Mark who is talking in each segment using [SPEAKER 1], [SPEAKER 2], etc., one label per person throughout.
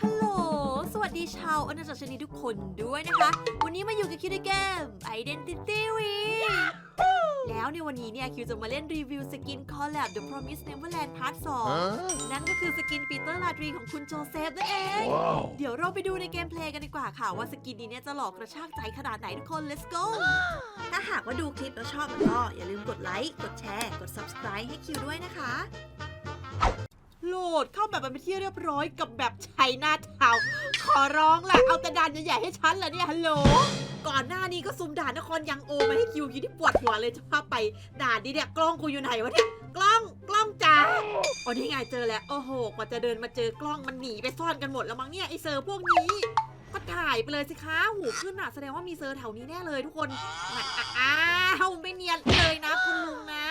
[SPEAKER 1] ฮัลโหล สวัสดีชาวอนาจักรชนีทุกคนด้วยนะคะ วันนี้มาอยู่กับคิวในเกม Identity w e แล้วในวันนี้เนี่ยคิวจะมาเล่นรีวิวสกิน Collab The Promise Neverland Part 2 นั่นก็คือสกินปีเตอร์ลาดรีของคุณโจเซฟนั่นเอง
[SPEAKER 2] Wow.
[SPEAKER 1] เดี๋ยวเราไปดูในเกมเพลย์กันดีกว่าค่ะ ว่าสกินนี้เนี่ยจะหลอกกระชากใจขนาดไหนทุกคน let's go ถ้าหากว่าดูคลิปแล้วชอบก็อย่าลืมกดไลค์ กดแชร์ กด subscribe ให้คิวด้วยนะคะ โหลดเข้าแบบเป็นที่เรียบร้อยกับแบบใช้หน้าเทาขอร้องละเอาแต่ด่านใหญ่ๆให้ฉันเหรอเนี่ยฮัลโหล ก่อนหน้านี้ก็ซุ่มด่านนครยังโอมาให้คิวคิดที่ปวดหัวเลยจะพาไปด่านนี้เนี่ยกล้องกูอยู่ไหนวะเนี่ยกล้องกล้องจ้าโอ้นี่ไงเจอแล้วโอ้โหกว่าจะเดินมาเจอกล้องมันหนีไปซ่อนกันหมดแล้วมั้งเนี่ยไอเซอร์พวกนี้ก็ถ่ายไปเลยสิคะหูขึ้นอะแสดงว่ามีเซอร์แถวนี้แน่เลยทุกคนอ้าวไม่เนียนเลยนะคุณลุงนะ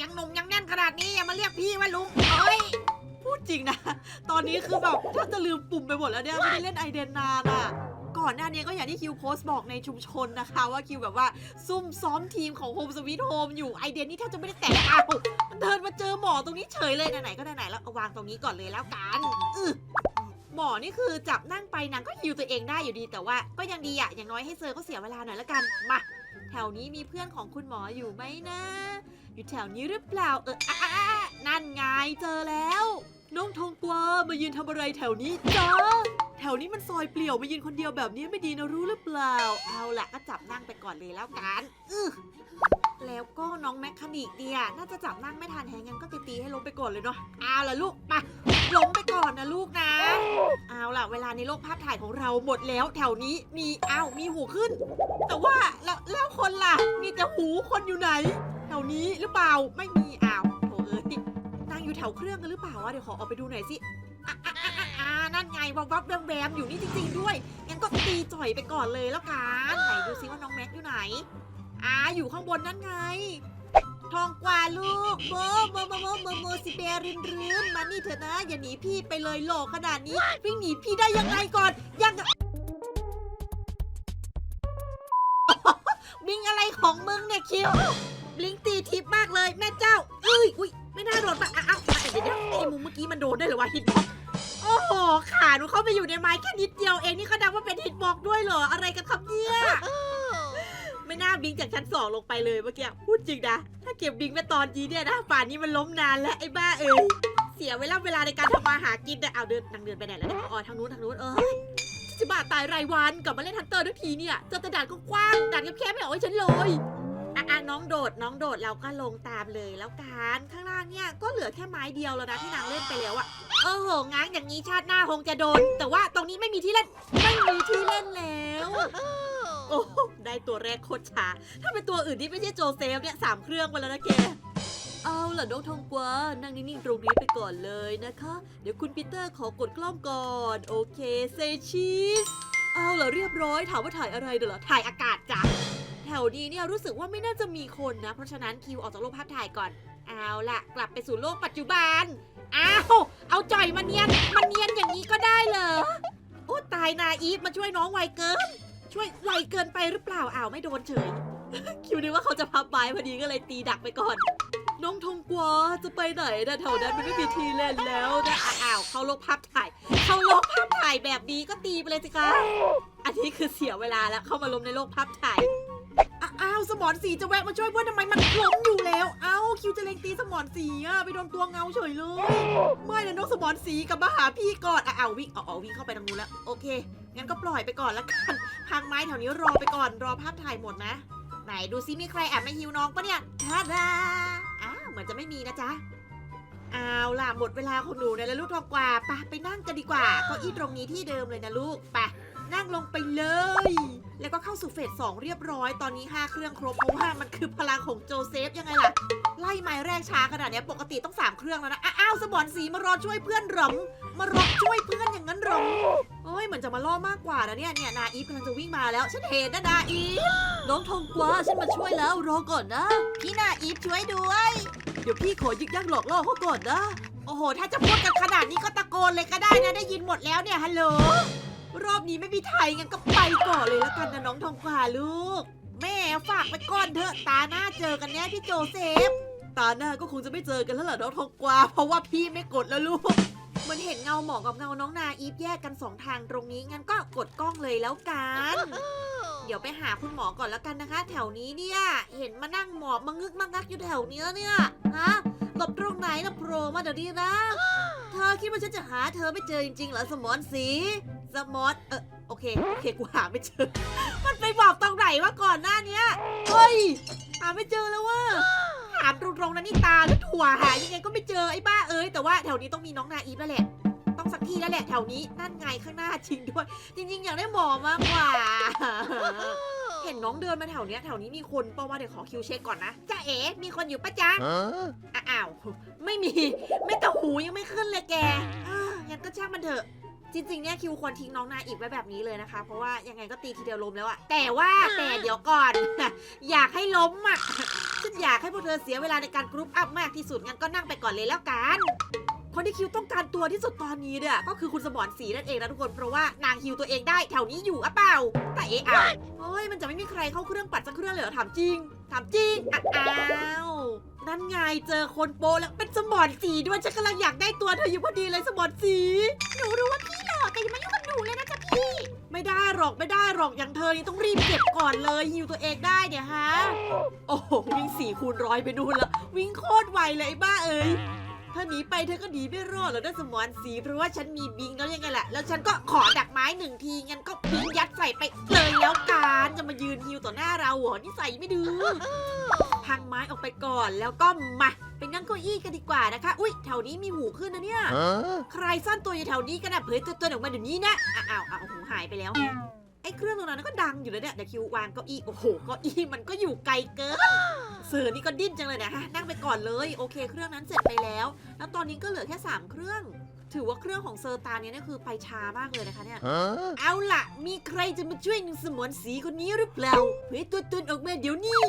[SPEAKER 1] ยังหนุ่มยังแน่นขนาดนี้อย่ามาเรียกพี่ว่าลุงเอ้ย พูดจริงนะ ตอนนี้คือแบบถ้าจะลืมปุ่มไปหมดแล้วเนี่ยไม่ได้เล่นไอเดนนานอะก่อนหน้านี้ก็อย่างที่คิวโพสต์บอกในชุมชนนะคะ ว่าคิวแบบว่า ซุ่มซ้อมทีมของโฮมสวีทโฮมอยู่ไอเดนนี่แทบจะไม่ได้แตะเอามันเดินมาเจอหมอตรงนี้เฉยเลยไหนๆก็ไหนๆแล้ววางตรงนี้ก่อนเลยแล้วกันอืหมอนี่คือจับนั่งไปนางก็ฮิวตัวเองได้อยู่ดีแต่ว่าก็ยังดีอะอย่างน้อยให้เซอร์ก็เสียเวลาหน่อยละกันมา ถวนี้มีเพื่อนของคุณหมออยู่ไหมนะ อยู่แถวนี้หรือเปล่าเอออะอะนั่นไงเจอแล้ว น้องทองกวามายืนทำอะไรแถวนี้จ้าแถวนี้มันซอยเปลี่ยวมายืนคนเดียวแบบนี้ไม่ดีนะรู้หรือเปล่า เอาละก็จับนั่งไปก่อนเลยแล้วกันอือแล้วก็น้องแมคคานิกเดียน่าจะจับนั่งไม่ทันแฮงั้นก็ตีๆให้ล้มไปก่อนเลยเนาะเอาล่ะลูกไปล้มไปก่อน ล่ะเวลาในโลกภาพถ่ายของเราหมดแล้ว แถวนี้มีอ้าวมีหูขึ้น แต่ว่าแล้วแล้วคนล่ะ มีแต่หูคนอยู่ไหน แถวนี้หรือเปล่าไม่มีอ้าวโถเอ้ยนางอยู่แถวเครื่องกันหรือเปล่าวะเดี๋ยวขอออกไปดูหน่อยสิอะอะอะอะอะนั่นไงวับวับแวมแวมอยู่นี่จริง ๆ ด้วยงั้นก็ตีจ่อยไปก่อนเลยแล้วกันไหนดูซิว่าน้องแม็กอยู่ไหนอ่าอยู่ข้างบนนั่นไง ทองกว่าลูกโมโมโมโมโมโมสิเบรินรืมมานี่เถอะนะ อย่าหนีพี่ไปเลยโหลขนาดนี้ วิ่งหนีพี่ได้ยังไงก่อน ยังบิงอะไรของมึงเนี่ยคิวลิงตีทิปมากเลยแม่เจ้าเอ้ยอุ้ยไม่น่าโดนปะอ้าวอ้เดี๋ยวเดี๋ยวไอ้มุมเมื่อกี้มันโดนได้หรอวะฮิตบ็อกโอ้โหขาหนูเข้าไปอยู่ในไม้แค่นิด บิงจากชั้นสองลงไปเลยเมื่อกี้พูดจริงนะ ถ้าเก็บบิงไปตอนนี้เนี่ยนะป่านนี้มันล้มนานแล้วไอ้บ้าเอ้ยเสียเวลาเวลาในการทำมาหากินแต่เอาเดินนางเดินไปไหนแล้วเนี่ยอ๋อทางนู้นทางนู้นเออจะบ้าตายรายวันกลับมาเล่นฮันเตอร์ทุกทีเนี่ยเจอแต่ด่านก็กว้างด่านแคบๆไม่เอาให้ฉันเลยอะอะน้องโดดน้องโดดเราก็ลงตามเลยแล้วกันข้างล่างเนี่ยก็เหลือแค่ไม้เดียวแล้วนะที่นางเล่นไปแล้วอะโอ้โหง้างอย่างนี้ชาติหน้าคงจะโดน แต่ว่าตรงนี้ไม่มีที่เล่นไม่มีที่เล่นแล้ว โอ้ได้ตัวแรกโคตรช้า ถ้าเป็นตัวอื่นที่ไม่ใช่โจเซฟเนี่ยสามเครื่องไปแล้วนะแก เอาล่ะน้องทองกวานั่งนิ่งๆตรงนี้ไปก่อนเลยนะคะ เดี๋ยวคุณปีเตอร์ขอกดกล้องก่อน โอเค เซชีสเอาล่ะเรียบร้อยถามว่าถ่ายอะไรเดี๋ยวเหรอถ่ายอากาศจ้ะแถวนี้เนี่ยรู้สึกว่าไม่น่าจะมีคนนะ เพราะฉะนั้นคิวออกจากโลกภาพถ่ายก่อน เอาล่ะ กลับไปสู่โลกปัจจุบันอ้าวเอาจ่อยมาเนียนมาเนียนอย่างนี้ก็ได้เหรอโอ้ตายนาอีฟมาช่วยน้องไวเกิน ช่วยไวเกินไปหรือเปล่าอ้าวไม่โดนเฉย คิวนึกว่าเขาจะพับไม้พอดีก็เลยตีดักไปก่อน น้องทงกวาจะไปไหนนะแถวนั้นมันไม่มีทีเล่นแล้วนะอ้าวเข้าโลกภาพถ่ายเข้าโลกภาพถ่ายแบบนี้ก็ตีไปเลยสิคะอันนี้คือเสียเวลาแล้วเข้ามาล้มในโลกภาพถ่าย อ้าวสมอนสีจะแวะมาช่วยเพื่อนทำไมมันล้มอยู่แล้ว เอ้าคิวจะเล็งตีสมอนสีอะไปโดนตัวเงาเฉยเลยไม่นะน้องสมอนสีกลับมาหาพี่ก่อนอะเอาวิ่งเอาเอวิ่งเข้าไปทางนู้นแล้วโอเคงั้นก็ปล่อยไปก่อนละกันพังไม้แถวนี้รอไปก่อนรอภาพถ่ายหมดนะ ไหนดูซิมีใครแอบมาฮิวน้องปะเนี่ยท่าดาอ้าวเหมือนจะไม่มีนะจ๊ะเอาล่ะหมดเวลาของหนูเนี่ยแล้วลูกทองกว่าไปะไปนั่งกันดีกว่าเก้าอี้ตรงนี้ที่เดิมเลยนะลูกไป นั่งลงไปเลย แล้วก็เข้าสู่เฟสสองเรียบร้อย ตอนนี้ 5 เครื่องครบ เพราะว่ามันคือพลังของโจเซฟยังไงล่ะ ไล่ไม้แรกช้าขนาดเนี้ยปกติต้อง 3 เครื่องแล้วนะ อ้าวสมอนสีมารอช่วยเพื่อนหรอมมารอช่วยเพื่อนอย่างนั้นหรอมโอ้ยเหมือนจะมาล่อมากกว่านะเนี่ยเนี่ยนาอีฟกำลังจะวิ่งมาแล้ว ฉันเห็นนะนาอีฟน้องทองกวาฉันมาช่วยแล้วรอก่อนนะ พี่นาอีฟช่วยด้วย เดี๋ยวพี่ขอยึกยักหลอกล่อเขาก่อนนะ โอ้โห ถ้าจะพูดกันขนาดนี้ก็ตะโกนเลยก็ได้นะ ได้ยินหมดแล้วเนี่ย ฮัลโหล รอบนี้ไม่มีไทยงั้นก็ไปก่อนเลยแล้วกันนะน้องทองกวาลูก แม่ฝากไปก่อนเถอะตาหน้าเจอกันแน่พี่โจเซฟ ตาหน้าก็คงจะไม่เจอกันแล้วล่ะน้องทองกวาเพราะว่าพี่ไม่กดแล้วลูกมือนเห็นเงาหมอกับเงาน้องนาอีฟแยกกันสองทางตรงนี้งั้นก็กดกล้องเลยแล้วกัน เดี๋ยวไปหาคุณหมอก่อนแล้วกันนะคะ แถวนี้เนี่ย เห็นมานั่งหมอบมางึกมางักอยู่แถวเนี้ยเนี่ยฮะหลบตรงไหนนะโผล่มาเดี๋ยวนี้นะ เธอคิดว่าฉันจะหาเธอไม่เจอจริงๆเหรอสมอนสี สมอนเออโอเคโอเคกูหาไม่เจอ มันไปบอกตรงไหนว่าก่อนหน้าเนี้ยเฮ้ยหาไม่เจอแล้วว่าถามตรงๆนะนี่ตาหรือถั่วหายังไงก็ไม่เจอไอ้บ้าเอ้ยแต่ว่าแถวนี้ต้องมีน้องนาอีฟแล้วแหละ ต้องสักที่แล้วแหละแถวนี้นั่นไงข้างหน้าจริงด้วย จริง ๆ อยากได้หมอมากกว่า เห็นน้องเดินมาแถวเนี้ยแถวนี้มีคนเปล่าว่าเดี๋ยวขอคิวเช็คก่อนนะจ้าเอ๋มีคนอยู่ปะจ๊ะ
[SPEAKER 2] Huh?
[SPEAKER 1] อ้าวไม่มี ไม่แต่หูยังไม่ขึ้นเลยแกอ่างั้นก็ช่างมันเถอะ จริงๆเนี่ยคิวควรทิ้งน้องนาอีกไว้แบบนี้เลยนะคะ เพราะว่ายังไงก็ตีทีเดียวล้มแล้วอะแต่ว่าแต่เดี๋ยวก่อน อยากให้ล้มอะฉันอยากให้พวกเธอเสียเวลาในการกรุ๊ปอัพมากที่สุดงั้นก็นั่งไปก่อนเลยแล้วกันคนที่คิวต้องการตัวที่สุดตอนนี้เนี่ยก็คือคุณสมรศรีนั่นเองนะทุกคนเพราะว่านางคิวตัวเองได้แถวนี้อยู่อะเปล่า แต่เอะอะเฮ้ยมันจะไม่มีใครเข้าเครื่องปัดสักเครื่องเลยเหรอถามจริงถามจริงอะอ้าวนั่นไงเจอคนโปแล้วเป็นสมรศรีด้วยฉันกำลังอยากได้ตัวเธออยู่พอดีเลยสมรศรีหนูรู้ว่าพี่หล่อ แต่อย่ามายุ่งกับหนูเลยนะจ๊ะพี่ไม่ได้หรอกไม่ได้หรอกอย่างเธอนี่ต้องรีบเก็บก่อนเลยฮิวตัวเองได้เนี่ยฮะ โอ้โหวิ่งสี่คูณร้อยไปดูนแล้ววิ่งโคตรไวเลยไอ้บ้าเอ้ยถ้าหนีไปเธอก็หนีไม่รอดหรอกนะสมอนสีเพราะว่าฉันมีบิงแล้วยังไงล่ะแล้วฉันก็ขอดักไม้หนึ่งทีงั้นก็บิงยัดใส่ไปเลยแล้วกันจะมายืนฮิวต่อหน้าเราเหรอนี่ใส่ไม่ดื้อ พังไม้ออกไปก่อน แล้วก็มาไปนั่งเก้าอี้กันดีกว่านะคะ อุ้ยแถวนี้มีหูขึ้นนะเนี่ย
[SPEAKER 2] Huh?
[SPEAKER 1] ใครซ่อนตัวอยู่แถวนี้กันนะเผยตัวตนออกมาเดี๋ยวนี้นะ อ้าวอ้าวอ้าวหูหายไปแล้ว ไอ้เครื่องตรงนั้นก็ดังอยู่เลยเนี่ยเดี๋ยวคิววางเก้าอี้ โอ้โห เก้าอี้มันก็อยู่ไกลเกิน เสือนี่ก็ดิ้นจังเลยนะฮะ นั่งไปก่อนเลย โอเค เครื่องนั้นเสร็จไปแล้ว แล้วตอนนี้ก็เหลือแค่3เครื่อง ถือว่าเครื่องของเซอร์ตาเนี่ยนี่คือไปช้ามากเลยนะคะเนี่ย
[SPEAKER 2] Huh?
[SPEAKER 1] เอาล่ะ มีใครจะมาช่วยนางสมอนสีคนนี้หรือเปล่าเผยตัวตนออกมาเดี๋ยวนี้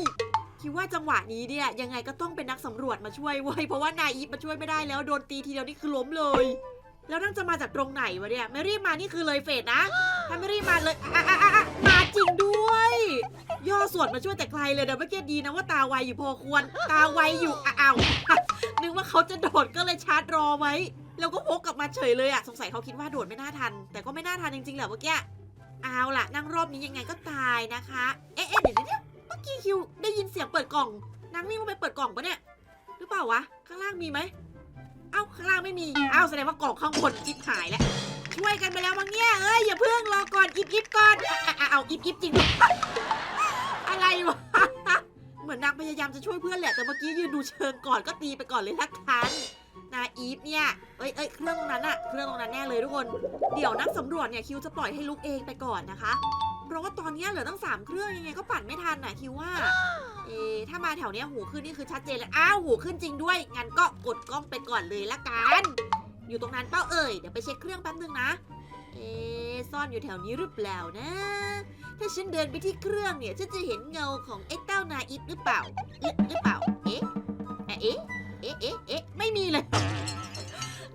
[SPEAKER 1] คิดว่าจังหวะนี้เนี่ยยังไงก็ต้องเป็นนักสำรวจมาช่วยเว้ยเพราะว่านายอีฟมาช่วยไม่ได้แล้วโดนตีทีเดียวนี่คือล้มเลย แล้วนั่งจะมาจากตรงไหนวะเนี่ยไม่รีบมานี่คือเลยเฟสนะถ้าไม่รีบมาเลยอะอะอะอะมาจริงด้วย ย่อส่วนมาช่วยแต่ไกลเลยเดี๋ยวเมื่อกี้ดีนะว่าตาไวอยู่พอควร ตาไวอยู่อะอ้าวนึกว่าเขาจะโดดก็เลยชาร์จรอไว้ แล้วก็พกกลับมาเฉยเลยอะสงสัยเขาคิดว่าโดดไม่น่าทัน แต่ก็ไม่น่าทันจริงๆแหละเมื่อกี้เอาล่ะ นั่งรอบนี้ยังไงก็ตายนะคะ เอ๊ะเอ๊ะเดี๋ยวเดี๋ยว เมื่อกี้คิวได้ยินเสียงเปิดกล่องนางวิ่งลงไปเปิดกล่องปะเนี่ย หรือเปล่าวะ ข้างล่างมีไหม เอ้าข้างล่างไม่มี เอ้าแสดงว่ากล่องข้างบนจิบหายแล้ว ช่วยกันไปแล้วมั้งเนี่ยเอ้ยอย่าเพิ่งรอก่อนอิบอิบก่อนอะอะอะเอาอิบอิบจริง อะไรวะ เหมือนนางพยายามจะช่วยเพื่อนแหละ แต่เมื่อกี้ยืนดูเชิงก่อนก็ตีไปก่อนเลยละกันนาอีฟเนี่ย เอ้ยเอ้ยเครื่องตรงนั้นอะเครื่องตรงนั้นแน่เลยทุกคน เดี๋ยวนักสำรวจเนี่ยคิวจะปล่อยให้ลุกเองไปก่อนนะคะ เพราะว่าตอนนี้เหลือตั้งสามเครื่องยังไงก็ปั่นไม่ทันน่ะคิวว่า เอะถ้ามาแถวเนี้ยหูขึ้นนี่คือชัดเจนเลยอ้าวหูขึ้นจริงด้วยงั้นก็กดกล้องไปก่อนเลยละกัน อยู่ตรงนั้นเป้าเอ่ยเดี๋ยวไปเช็คเครื่องแป๊บนึงนะเอะซ่อนอยู่แถวนี้หรือเปล่านะ ถ้าฉันเดินไปที่เครื่องเนี่ยฉันจะเห็นเงาของไอ้เต้านาอิฟหรือเปล่าหรือหรือเปล่าเอ๊ะเอ๊ะเอ๊ะเอ๊ะเอ๊ะเอ๊ะไม่มีเลย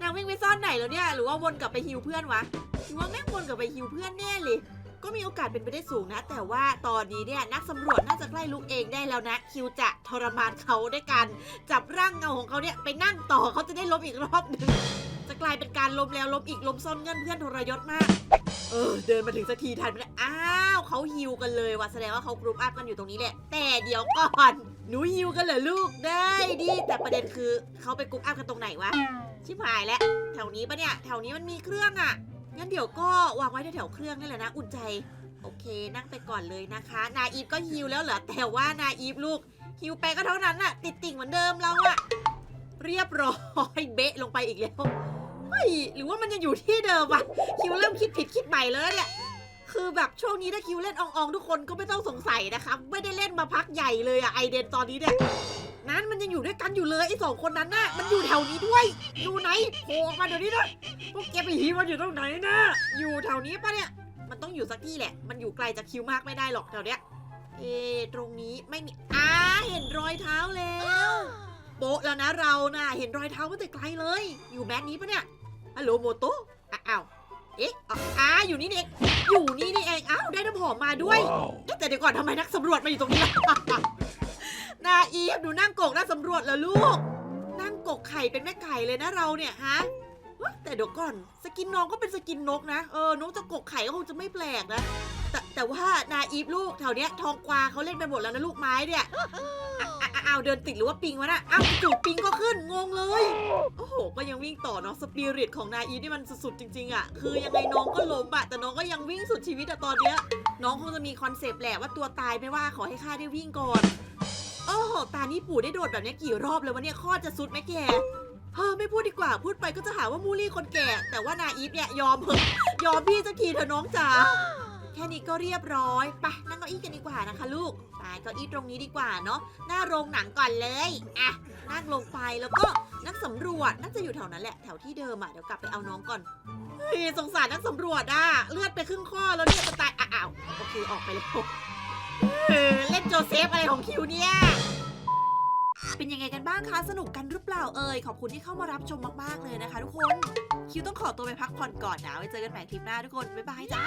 [SPEAKER 1] นางวิ่งไปซ่อนไหนแล้วเนี่ยหรือว่าวนกลับไปฮิวเพื่อนวะคิดว่าแม่งวนกลับไปฮิวเพื่อนแน่เลย ก็มีโอกาสเป็นไปได้สูงนะ แต่ว่าตอนนี้เนี่ยนักสำรวจน่าจะใกล้ลุกเองได้แล้วนะ คิวจะทรมานเขาด้วยกัน จับร่างเงาของเขาเนี่ยไปนั่งต่อเขาจะได้ล้มอีกรอบหนึ่งจะกลายเป็นการล้มแล้วล้มอีกล้มซ่อนเงื่อนเพื่อนทรยศมากเออเดินมาถึงสักทีทันไปแล้วอ้าวเขาฮิวกันเลยว่ะแสดงว่าเขากรุ๊ปอัพกันอยู่ตรงนี้แหละแต่เดี๋ยวก่อนหนูฮิวกันเหรอลูกได้ดิแต่ประเด็นคือเขาไปกรุ๊ปอัพกันตรงไหนวะชิบหายแล้วแถวนี้ปะเนี่ยแถวนี้มันมีเครื่องอะ งั้นเดี๋ยวก็วางไว้แถวๆเครื่องนี่แหละนะ อุ่นใจ โอเค นั่งไปก่อนเลยนะคะ นาอีฟก็ฮิวแล้วเหรอ แต่ว่านาอีฟลูกฮิวไปก็เท่านั้นอะติดติ่งเหมือนเดิมเราอะเรียบร้อยเบะลงไปอีกแล้วเฮ้ยหรือว่ามันยังอยู่ที่เดิมอะคิวเริ่มคิดผิดคิดใหม่แล้วเนี่ยคือแบบช่วงนี้ถ้าคิวเล่นอองๆทุกคนก็ไม่ต้องสงสัยนะคะ ไม่ได้เล่นมาพักใหญ่เลยอะไอเดนตอนนี้เนี่ย นั้นมันยังอยู่ด้วยกันอยู่เลยไอ้สองคนนั้นน่ะมันอยู่แถวนี้ด้วยอยู่ไหนโผล่ออกมาเดี๋ยวนี้นะพวกแกไปฮีมันอยู่ตรงไหนนะอยู่แถวนี้ปะเนี่ย มันต้องอยู่สักที่แหละ มันอยู่ไกลจากคิวมากไม่ได้หรอกแถวเนี้ยเอะตรงนี้ไม่มีอ้าเห็นรอยเท้าแล้วโป๊ะแล้วนะเราน่ะเห็นรอยเท้ามาแต่ไกลเลย อยู่แมสนี้ปะเนี่ยฮัลโหลโมโตะอะอ้าวเอ๊ะอ๋ออ่าอยู่นี่นี่เองอยู่นี่นี่เองอ้าวได้น้ำหอมมาด้วย
[SPEAKER 2] Wow.
[SPEAKER 1] เอ๊ะแต่เดี๋ยวก่อนทำไมนักสำรวจมาอยู่ตรงนี้ล่ะ นาอีฟดูนั่งกกนักสำรวจเหรอลูก นั่งกกไข่เป็นแม่ไก่เลยนะเราเนี่ยฮะแต่เดี๋ยวก่อน สกินน้องก็เป็นสกินนกนะ เออนกจะกกไข่ก็คงจะไม่แปลกนะ แต่แต่ว่านาอีฟลูกแถวเนี้ยทองกวาเขาเล่นไปหมดแล้วนะลูกไม้เนี่ยอ้าวเดินติดหรือว่าปิงวะน่ะอ้าวจู่ปิงก็ขึ้นงงเลย โอ้โห ก็ยังวิ่งต่อเนาะสปิริตของนาอีฟนี่มันสุดๆจริง ๆอะคือยังไงน้องก็ล้มอะแต่น้องก็ยังวิ่งสุดชีวิตอะตอนเนี้ย น้องคงจะมีคอนเซปต์แหละว่าตัวตายไม่ว่าขอให้ข้าได้วิ่งก่อน โอ้โหตานี่ปู่ได้โดดแบบนี้กี่รอบเลยวะเนี่ยข้อจะสุดไหมแกเฮ้อไม่พูดดีกว่าพูดไปก็จะหาว่ามูลี่คนแก่ แต่ว่านาอีฟเนี่ยยอมเถอะยอมพี่สักทีเถอะน้องจ๋าแค่นี้ก็เรียบร้อยไปนั่งเก้าอี้กันดีกว่านะคะลูกไปเก้าอี้ตรงนี้ดีกว่าเนาะหน้าโรงหนังก่อนเลยอะนั่งลงไปแล้วก็นักสำรวจน่าจะอยู่แถวนั้นแหละแถวที่เดิมอะเดี๋ยวกลับไปเอาน้องก่อนเฮ้ยสงสารนักสำรวจอะเลือดไปครึ่งข้อแล้วเนี่ยจะตายอ้าวโอเคออกไปแล้ว เล่นโจเซฟอะไรของคิวเนี่ย เป็นยังไงกันบ้างคะ สนุกกันหรือเปล่าเอ่ย ขอบคุณที่เข้ามารับชมมากๆเลยนะคะทุกคน คิวต้องขอตัวไปพักผ่อนก่อนนะ ไว้เจอกันใหม่คลิปหน้าทุกคน บ๊ายบายจ้า